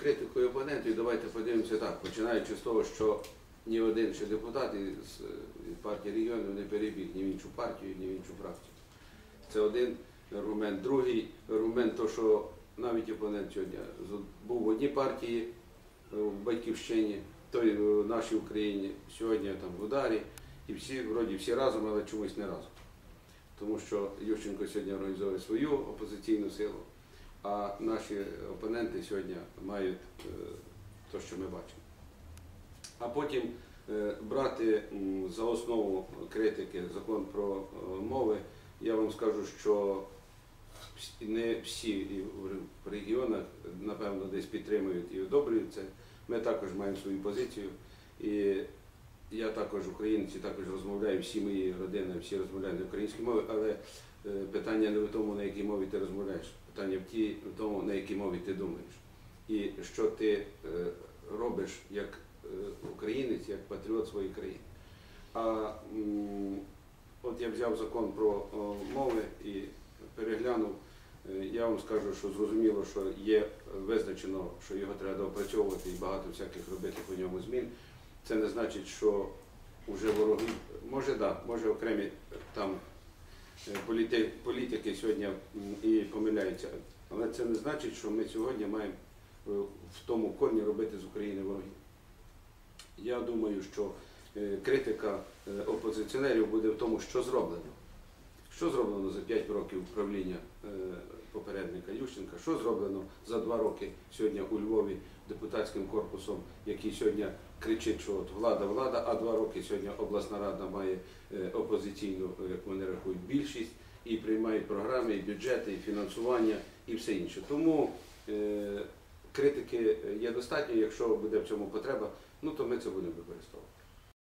критикою опонентів, давайте подивимося так, починаючи з того, що ні один ще депутат із е, партії регіонів не перебіг ні в іншу партію, ні в іншу фракцію. Це один аргумент. Другий аргумент, то, що навіть опонент сьогодні був в одній партії е, в батьківщині, той в нашій Україні, сьогодні там в ударі, і всі, вроді всі разом, але чомусь не разом. Тому що Ющенко сьогодні організовує свою опозиційну силу, а наші опоненти сьогодні мають те, що ми бачимо. А потім е, брати за основу критики закон про е, мови, я вам скажу, що не всі в регіонах, напевно, десь підтримують і одобрюють це. Ми також маємо свою позицію. І я також українець, і також розмовляю, всі мої родини, всі розмовляють але е, питання не в тому, на якій мові ти розмовляєш, питання в, тій, в тому, на якій мові ти думаєш. І що ти е, робиш як е, українець, як патріот своєї країни. А от я взяв закон про мови і переглянув. Е, Я вам скажу, що зрозуміло, що є визначено, що його треба доопрацьовувати і багато всяких робити по ньому змін. Це не значить, що вже вороги, може да, може окремі е, там е, політи- політики сьогодні і помиляються. Але це не значить, що ми сьогодні маємо е, в тому корні робити з України ворогів. Я думаю, що е, критика е, опозиціонерів буде в тому, що зроблено. Що зроблено за 5 років правління е, попередника Ющенка? Що зроблено за 2 роки сьогодні у Львові депутатським корпусом, який сьогодні кричить, що от влада, влада, а 2 роки сьогодні обласна рада має е, опозиційну, е, як вони програми, і бюджети, і фінансування, і все інше. Тому е, критики є достатньо, якщо буде в цьому потреба, ну то ми це будемо використовувати.